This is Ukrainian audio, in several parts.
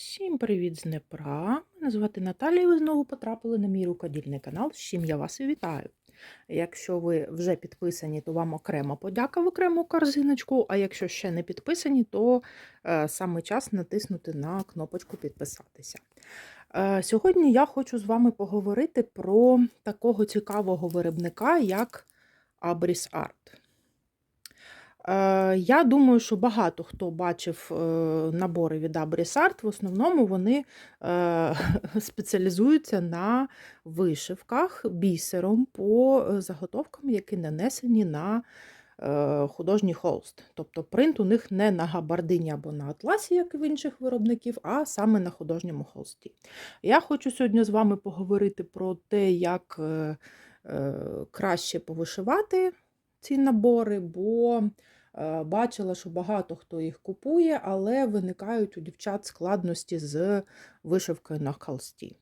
Всім привіт з Днепра. Мене звати Наталія. і Ви знову потрапили на мій рукодільний канал, з чим я вас і вітаю. Якщо ви вже підписані, то вам окрема подяка в окрему корзиночку. А якщо ще не підписані, то е, саме час натиснути на кнопочку підписатися. Е, сьогодні я хочу з вами поговорити про такого цікавого виробника, як Abris Art. Е, Я думаю, що багато хто бачив е, набори від Art. В основному вони е, спеціалізуються на вишивках бісером по заготовкам, які нанесені на художній холст. Тобто принт у них не на габардині або на атласі, як і в інших виробників, а саме на художньому холсті. Я хочу сьогодні з вами поговорити про те, як краще повишивати ці набори, бо е, бачила, що багато хто їх купує, але виникають у дівчат складності з вишивкою на холсті.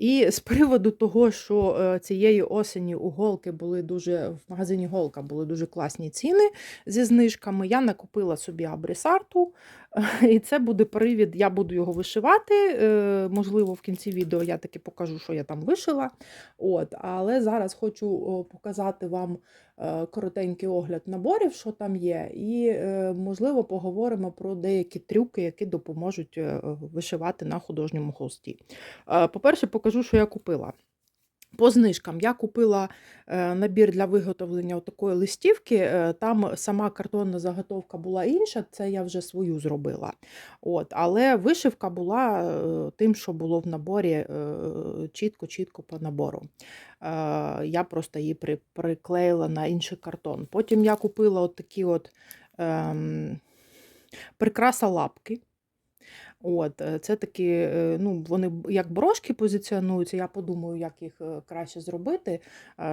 І з приводу того, що е, цієї осені у голки були дуже в магазині Голка були дуже класні ціни зі знижками. Я накупила собі абрисарту, і це буде привід. Я буду його вишивати. е, Можливо, в кінці відео я таки покажу, що я там вишила. От, Але зараз хочу показати вам е, коротенький огляд наборів, що там є, і, можливо, поговоримо про деякі трюки, які допоможуть вишивати на художньому холсті. По-перше, покажу, що я купила. По знижкам я купила е, набір для виготовлення такої листівки. е, Там сама картонна заготовка була інша, це я вже свою зробила. От, Але вишивка була е, тим, що було в наборі чітко-чітко по набору. Я просто її при, приклеїла на інший картон. Потім я купила от такі от ем, прикраса лапки. От, е, це такі, е, ну, вони як брошки позиціонуються. Я подумаю, як їх е, краще зробити,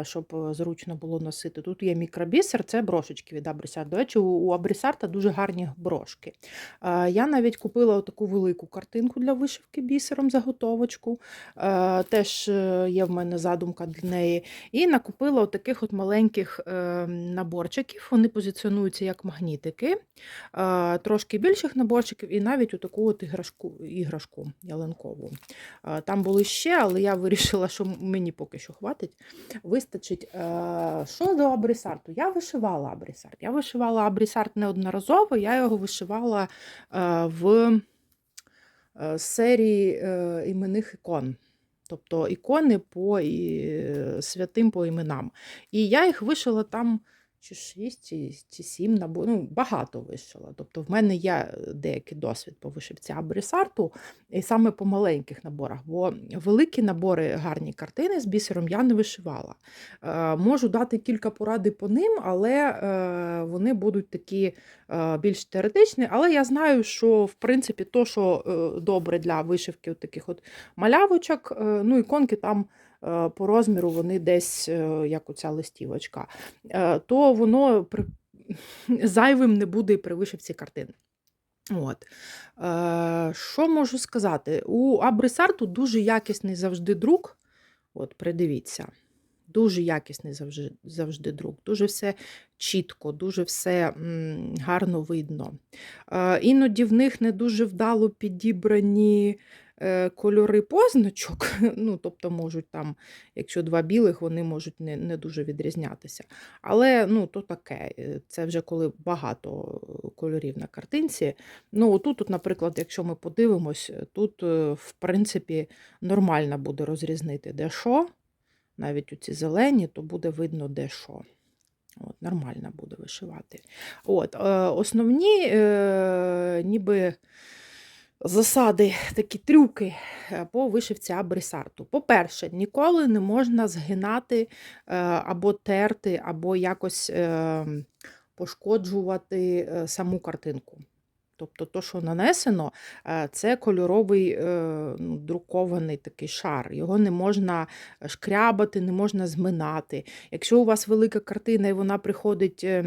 щоб зручно було носити. Тут є мікробісер, це брошечки від Абрісарта. До речі, у- Абрісарта дуже гарні брошки. Я навіть купила таку велику картинку для вишивки бісером, заготовочку. Теж є в мене задумка для неї. І накупила таких от маленьких наборчиків. Вони позиціонуються як магнітики, трошки більших наборчиків, і навіть у таку от іграшку, іграшку ялинкову. Там були ще, але я вирішила, що мені поки що хватить. Вистачить. Е, Що до абрисарту? Я вишивала абрисарт. Я вишивала абрисарт неодноразово, я його вишивала е, в е, серії іменних ікон. Тобто ікони по святим по іменам. І я їх вишила там чи 6, чи, чи 7 наборів, ну, багато вишила. Тобто в мене є деякий досвід по вишивці абрисарту, і саме по маленьких наборах, бо великі набори, гарні картини з бісером я не вишивала. Е, можу дати кілька поради по ним, але е, вони будуть такі е, більш теоретичні. Але я знаю, що в принципі то, що е, добре для вишивки от таких от малявочок, е, ну іконки там. Е, По розміру вони десь е, як оця листівочка, е, то воно при... зайвим не буде і при вишивці картин. От. Е, Що можу сказати? У Абрисарту дуже якісний завжди друк. От, придивіться. Дуже якісний завжди, завжди друк. Дуже все чітко, дуже все гарно видно. Іноді в них не дуже вдало підібрані кольори позначок. Ну, тобто, можуть там, якщо два білих, вони можуть не, не дуже відрізнятися. Але ну, то таке, е, це вже коли багато е, кольорів на картинці. Ну, отут, от, наприклад, якщо ми подивимось, тут, е, в принципі, нормально буде розрізнити, де що. Навіть у ці зелені, то буде видно, де що. От, Нормально буде вишивати. От, е, Основні е, ніби засади, такі трюки е, по вишивці абрисарту. По-перше, ніколи не можна згинати е, або терти, або якось е, пошкоджувати е, саму картинку. Тобто, то, що нанесено, е, це кольоровий е, ну, друкований такий шар. Його не можна шкрябати, не можна зминати. Якщо у вас велика картина і вона приходить е,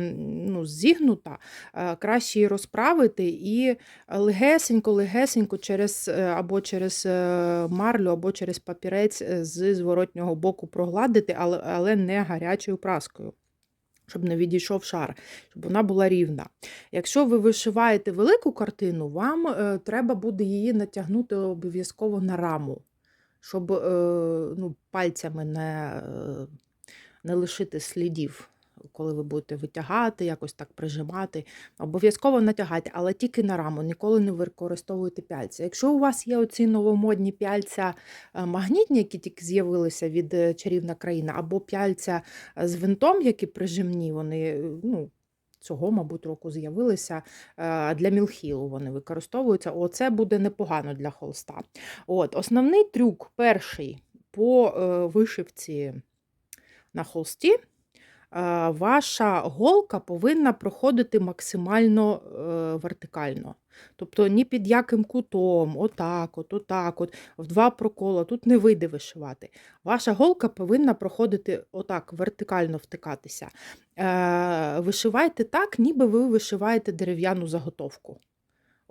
ну, зігнута, е, краще її розправити і легесенько-легесенько через або через марлю, або через папірець з зворотнього боку прогладити, але не гарячою праскою. Щоб не відійшов шар, щоб вона була рівна. Якщо ви вишиваєте велику картину, вам е, треба буде її натягнути обов'язково на раму, щоб е, ну, пальцями не, е, не лишити слідів. Коли ви будете витягати, якось так прижимати, обов'язково натягайте, але тільки на раму, ніколи не використовуйте пяльця. Якщо у вас є оці новомодні пяльця е, магнітні, які тільки з'явилися від е, чарівна країна, або пяльця е, з винтом, які прижимні, вони ну, цього, мабуть, року з'явилися для мілхілу. Вони використовуються. Оце буде непогано для холста. От, Основний трюк перший по вишивці на холсті. Е, Ваша голка повинна проходити максимально е, вертикально. Тобто ні під яким кутом, отак, от, отак, от, в два прокола, тут не вийде вишивати. Ваша голка повинна проходити отак, вертикально втикатися. Е, Вишивайте так, ніби ви вишиваєте дерев'яну заготовку.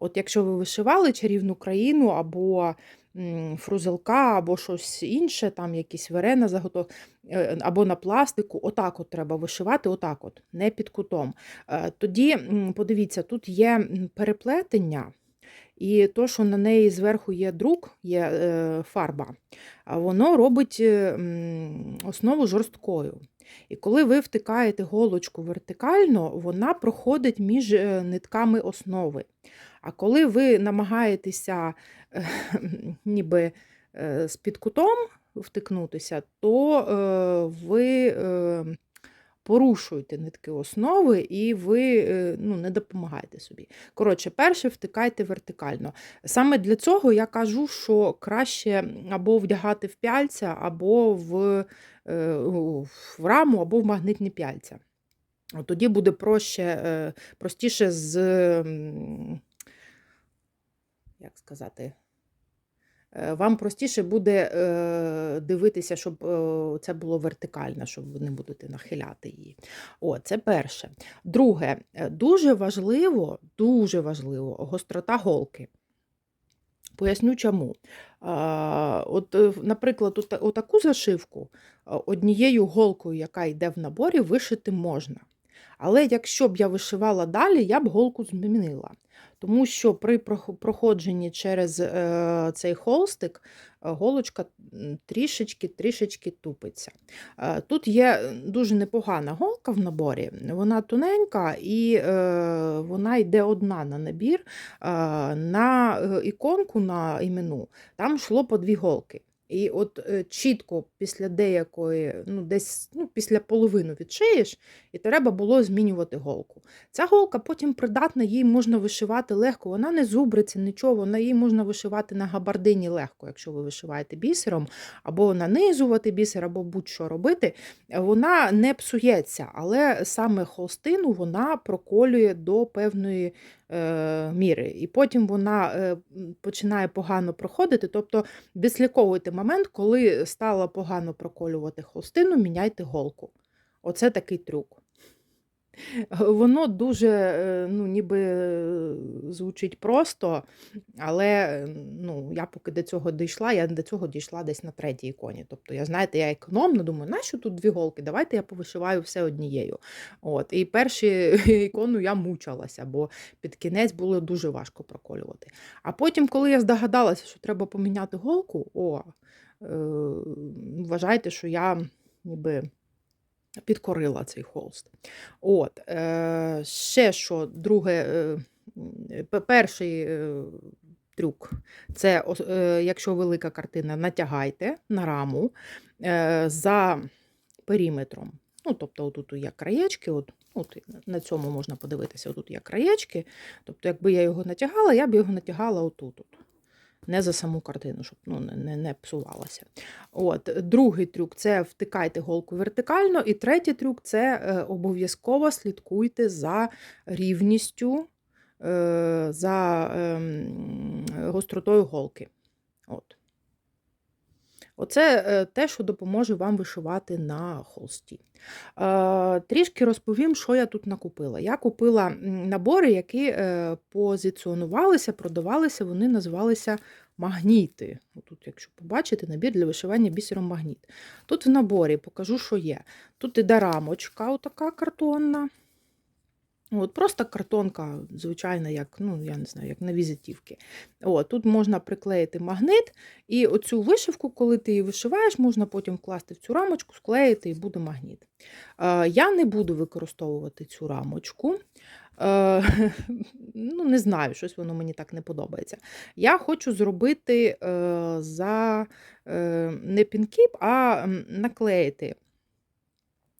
От якщо ви вишивали чарівну країну або фрузелка, або щось інше, там якісь верена заготов, е, або на пластику, отак от треба вишивати, отак от, не під кутом. Е, Тоді, подивіться, тут є переплетення, і то, що на неї зверху є друк, є е, фарба, воно робить основу жорсткою. І коли ви втикаєте голочку вертикально, вона проходить між нитками основи. А коли ви намагаєтеся е, ніби е, з під кутом втикнутися, то е, ви порушуєте нитки основи і ви ну, не допомагаєте собі. Коротше, перше втикайте вертикально. Саме для цього я кажу, що краще або вдягати в пяльця, або в, в раму, або в магнитні пяльця. Тоді буде проще, простіше з, як сказати, е, вам простіше буде е, дивитися, щоб е, це було вертикально, щоб ви не будете нахиляти її. О, це перше. Друге, дуже важливо, дуже важливо гострота голки. Поясню чому. От, наприклад, ота- отаку зашивку однією голкою, яка йде в наборі, вишити можна. Але якщо б я вишивала далі, я б голку змінила. Тому що при проходженні через е, цей холстик е, голочка трішечки-трішечки тупиться. Е, Тут є дуже непогана голка в наборі, вона тоненька і вона йде одна на набір. На іконку на імену там йшло по дві голки. І от е, чітко після деякої, ну десь ну, після половини відшиєш, і треба було змінювати голку. Ця голка потім придатна, її можна вишивати легко, вона не зубриться, нічого, вона її можна вишивати на габардині легко, якщо ви вишиваєте бісером, або нанизувати бісер, або будь-що робити. Вона не псується, але саме холстину вона проколює до певної е, міри. І потім вона е, починає погано проходити. Тобто відслідковуйте момент, коли стало погано проколювати холстину, міняйте голку. Оце такий трюк. Воно дуже, е, ну, ніби е, звучить просто, але е, ну, я поки до цього дійшла, я до цього дійшла десь на третій іконі. Тобто, я знаєте, я економно думаю, нащо тут дві голки? Давайте я повишиваю все однією. От. І перші ікону я мучилася, бо під кінець було дуже важко проколювати. А потім, коли я здогадалася, що треба поміняти голку, о, е, вважайте, що я ніби підкорила цей холст. От, е, ще що, друге, е, перший е, трюк це е, якщо велика картина, натягайте на раму е, за периметром. Ну, тобто, отут є краєчки, от, от на цьому можна подивитися, отут є краєчки. Тобто, якби я його натягала, я б його натягала отут. От. Не за саму картину, щоб ну, не, не, псувалася. От, другий трюк це втикайте голку вертикально. І третій трюк це е, обов'язково слідкуйте за рівністю, е, за ем, гостротою голки. От. Оце е, те, що допоможе вам вишивати на холсті. Е, Трішки розповім, що я тут накупила. Я купила набори, які е, позиціонувалися, продавалися, вони називалися магніти. Тут, якщо побачите, набір для вишивання бісером магніт. Тут в наборі покажу, що є. Тут іде рамочка, отака картонна. От, Просто картонка, звичайна, як, ну, я не знаю, як на візитівки. От, тут можна приклеїти магнит, і оцю вишивку, коли ти її вишиваєш, можна потім вкласти в цю рамочку, склеїти і буде магніт. Е, я не буду використовувати цю рамочку. Е, ну, не знаю, щось воно мені так не подобається. Я хочу зробити е, за е, не пінкіп, а наклеїти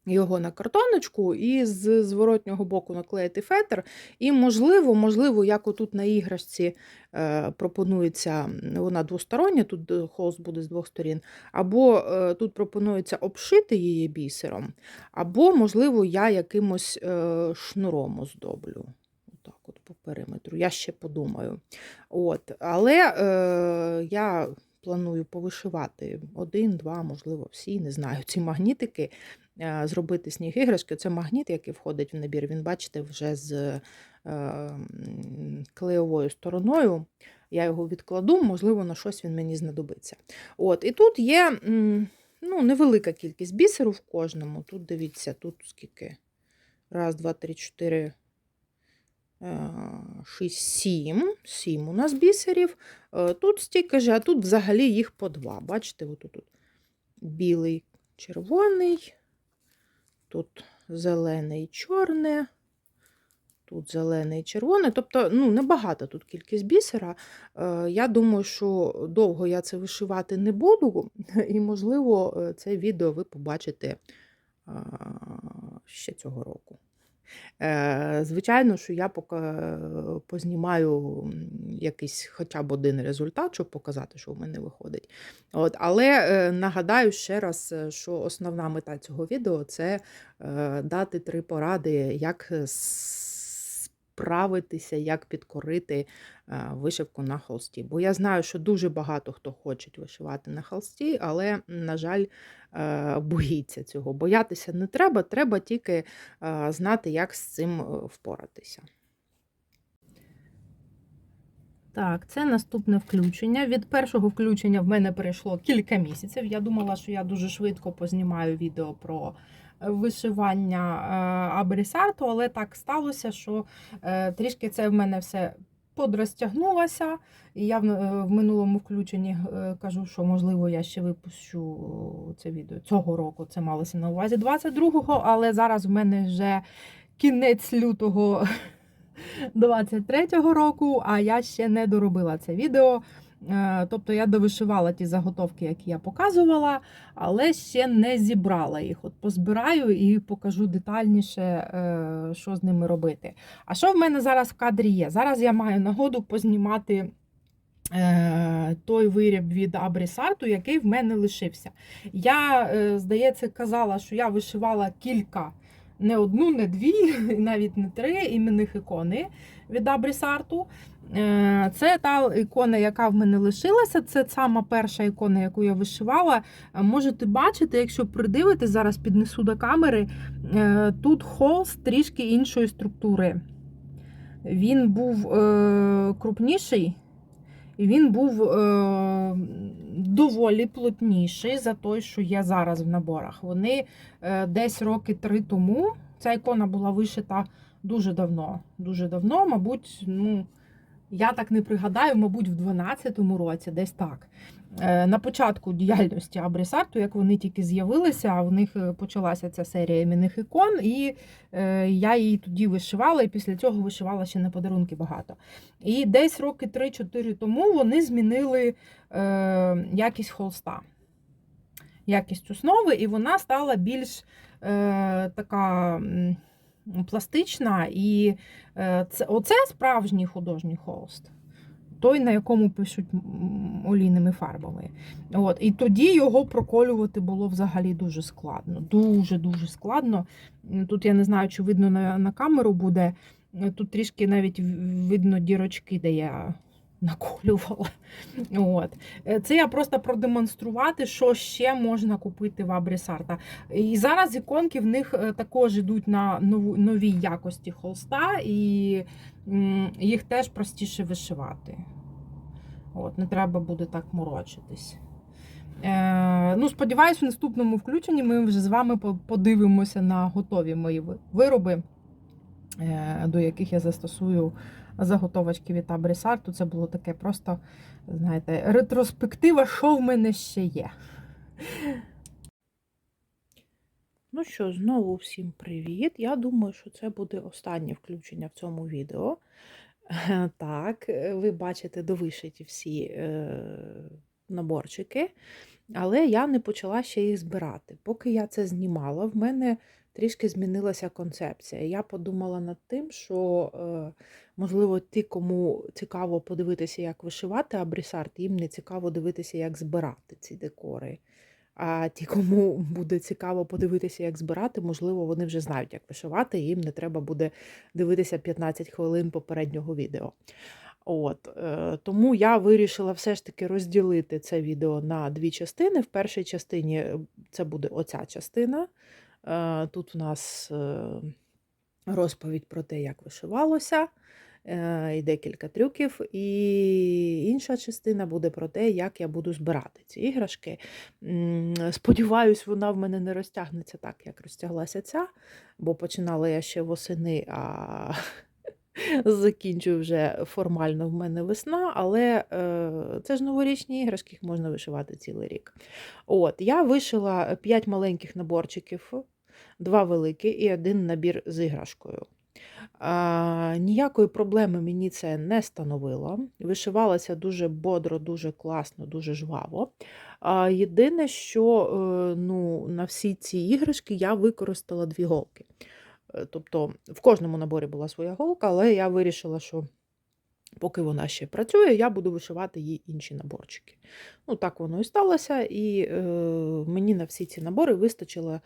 його на картоночку і з зворотнього боку наклеїти фетр. І, можливо, можливо, як отут на іграшці е, пропонується, вона двостороння, тут холст буде з двох сторін, або е, тут пропонується обшити її бісером, або, можливо, я якимось е, шнуром оздоблю. Отак от по периметру. Я ще подумаю. От. Але е, я планую повишивати один, два, можливо, всі, не знаю, ці магнітики, е, зробити сніг іграшки. Це магніт, який входить в набір. Він, бачите, вже з е, клеєвою стороною. Я його відкладу, можливо, на щось він мені знадобиться. От, І тут є ну, невелика кількість бісеру в кожному. Тут дивіться, тут скільки. Раз, два, три, чотири. Е, Шість, сім. Сім у нас бісерів. Е, Тут стільки ж, а тут взагалі їх по два. Бачите, отут тут білий, червоний, тут зелений, чорне, тут зелений, червоне. Тобто, ну, небагато тут кількість бісера. Е, Я думаю, що довго я це вишивати не буду, і, можливо, е, це відео ви побачите ще цього року. Е, Звичайно, що я поки познімаю якийсь хоча б один результат, щоб показати, що в мене виходить. От, але е, нагадаю ще раз, е, що основна мета цього відео це е, дати три поради, як справитися, як підкорити е, вишивку на холсті. Бо я знаю, що дуже багато хто хоче вишивати на холсті, але, на жаль, е, боїться цього. Боятися не треба, треба тільки е, знати, як з цим впоратися. Так, це наступне включення. Від першого включення в мене пройшло кілька місяців. Я думала, що я дуже швидко познімаю відео про вишивання е, абрісарту, але так сталося, що е, трішки це в мене все подрозтягнулося. І я в, е, минулому включенні кажу, що можливо я ще випущу це відео цього року. Це малося на увазі 22-го, але зараз в мене вже кінець лютого 23-го року, а я ще не доробила це відео. Е, Тобто я довишивала ті заготовки, які я показувала, але ще не зібрала їх. От позбираю і покажу детальніше, е, що з ними робити. А що в мене зараз в кадрі є? Зараз я маю нагоду познімати. е, Той виріб від Абрісарту, який в мене лишився. Я, здається, казала, що я вишивала кілька, не одну, не дві, навіть не три іменних ікони від Абрісарту. Е, Це та ікона, яка в мене лишилася. Це сама перша ікона, яку я вишивала. Е, Можете бачити, якщо придивитись, зараз піднесу до камери. е, Тут холст трішки іншої структури. Він був е, крупніший, і він був е, доволі плотніший за той, що є зараз в наборах. Вони е, десь роки три тому. Ця ікона була вишита дуже давно. Дуже давно, мабуть, ну. Я так не пригадаю, мабуть, в 12-му році, десь так. Е, На початку діяльності Абрісарту, як вони тільки з'явилися, у них е, почалася ця серія іменних ікон, і е, я її тоді вишивала, і після цього вишивала ще на подарунки багато. І десь роки 3-4 тому вони змінили якість холста, якість основи, і вона стала більш така. Пластична, і е, це, оце справжній художній холст, той, на якому пишуть олійними фарбами. От, І тоді його проколювати було взагалі дуже складно. Дуже-дуже складно. Тут я не знаю, чи видно на, на камеру буде. Тут трішки навіть видно дірочки, де я наколювала. От. Е, Це я просто продемонструвати, що ще можна купити в Абрісарта. І зараз іконки в них е, також йдуть на новій якості холста, і їх теж простіше вишивати. От, не треба буде так морочитись. Е, ну, сподіваюсь, в наступному включенні ми вже з вами подивимося на готові мої вироби, е, до яких я застосую заготовочки від Абрісарту. Це було таке просто, знаєте, ретроспектива, що в мене ще є. Ну що, знову всім привіт. Я думаю, що це буде останнє включення в цьому відео. Е, Так, е, ви бачите довишиті всі е, наборчики, але я не почала ще їх збирати. Поки я це знімала, в мене трішки змінилася концепція. Я подумала над тим, що, е, можливо, ті, кому цікаво подивитися, як вишивати абрісарт, їм не цікаво дивитися, як збирати ці декори. А ті, кому буде цікаво подивитися, як збирати, можливо, вони вже знають, як вишивати, і їм не треба буде дивитися 15 хвилин попереднього відео. От, е, тому я вирішила все ж таки розділити це відео на дві частини. В першій частині е, це буде оця частина. Е, Тут у нас е, розповідь про те, як вишивалося, е, і декілька трюків. І інша частина буде про те, як я буду збирати ці іграшки. Сподіваюсь, вона в мене не розтягнеться так, як розтяглася ця, бо починала я ще восени, а закінчую вже формально в мене весна, але це ж новорічні іграшки, їх можна вишивати цілий рік. От, я вишила 5 маленьких наборчиків, два великі і один набір з іграшкою. А, ніякої проблеми мені це не становило. Вишивалася дуже бодро, дуже класно, дуже жваво. А, єдине, що е, ну, на всі ці іграшки я використала дві голки. Е, Тобто в кожному наборі була своя голка, але я вирішила, що поки вона ще працює, я буду вишивати їй інші наборчики. Ну, так воно і сталося, і е, мені на всі ці набори вистачило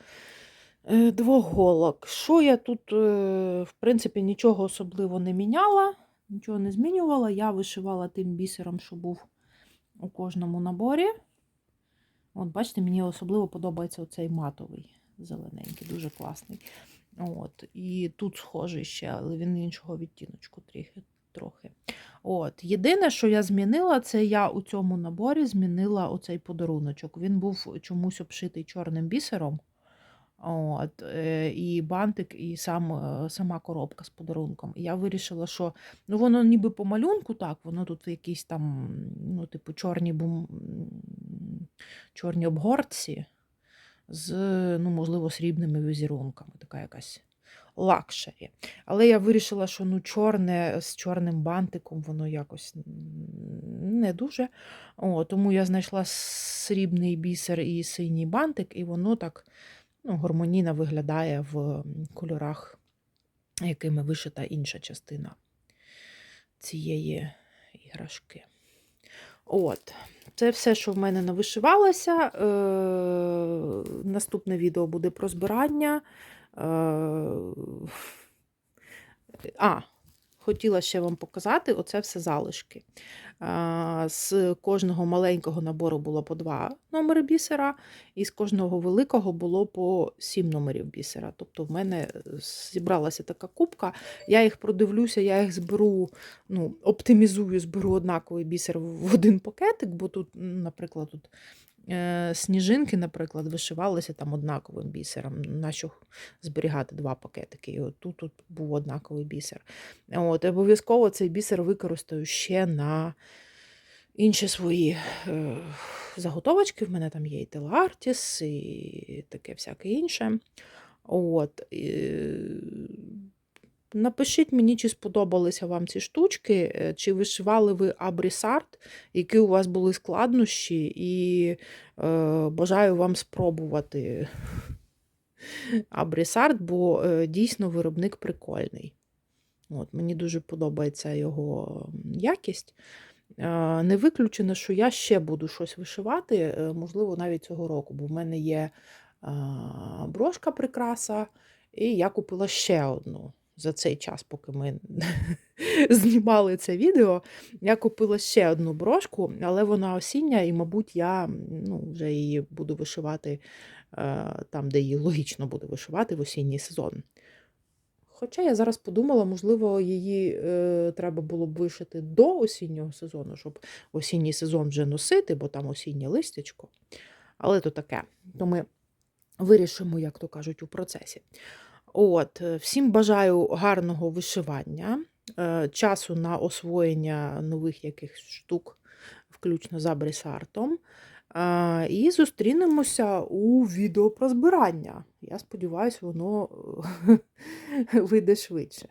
е, двох голок. Що я тут, е, в принципі, нічого особливо не міняла, нічого не змінювала. Я вишивала тим бісером, що був у кожному наборі. От, бачите, мені особливо подобається оцей матовий зелененький, дуже класний. От, І тут схожий ще, але він іншого відтіночку трохи. трохи. От, Єдине, що я змінила, це я у цьому наборі змінила оцей подаруночок. Він був чомусь обшитий чорним бісером. От, І бантик, і сам, е, сама коробка з подарунком. І я вирішила, що ну, воно ніби по малюнку, так, воно тут якісь там, ну, типу, чорні, бум... чорні обгортці з, ну, можливо, срібними візерунками. Така якась лакшері. Але я вирішила, що ну, чорне з чорним бантиком, воно якось не дуже. О, тому я знайшла срібний бісер і синій бантик, і воно так ну, гормоніна виглядає в кольорах, якими вишита інша частина цієї іграшки. От, це все, що в мене навишивалося. Е, наступне відео буде про збирання. Е, а, хотіла ще вам показати оце все залишки. З кожного маленького набору було по два номери бісера, і з кожного великого було по сім номерів бісера. Тобто в мене зібралася така кубка. Я їх продивлюся, я їх зберу, ну, оптимізую, зберу однаковий бісер в один пакетик, бо тут, наприклад, тут сніжинки, наприклад, вишивалися там однаковим бісером. Нащо зберігати два пакетики? І от тут, тут був однаковий бісер. От, обов'язково цей бісер використаю ще на інші свої е, заготовочки. В мене там є і телартіс, і таке всяке інше. От, е, Напишіть мені, чи сподобалися вам ці штучки, е, чи вишивали ви абрісарт, які у вас були складнощі, і е, бажаю вам спробувати абрісарт, бо е, дійсно виробник прикольний. От, Мені дуже подобається його якість. Е, Не виключено, що я ще буду щось вишивати, е, можливо, навіть цього року, бо в мене є брошка прикраса, і я купила ще одну. За цей час, поки ми знімали це відео, я купила ще одну брошку, але вона осіння, і, мабуть, я ну, вже її буду вишивати е, там, де її логічно буде вишивати в осінній сезон. Хоча я зараз подумала, можливо, її е, треба було б вишити до осіннього сезону, щоб осінній сезон вже носити, бо там осіннє листячко. Але то таке. То ми вирішимо, як то кажуть, у процесі. От, е, всім бажаю гарного вишивання, е, часу на освоєння нових якихось штук, включно за бресартом. Е, І зустрінемося у відео про збирання. Я сподіваюся, воно е, вийде швидше.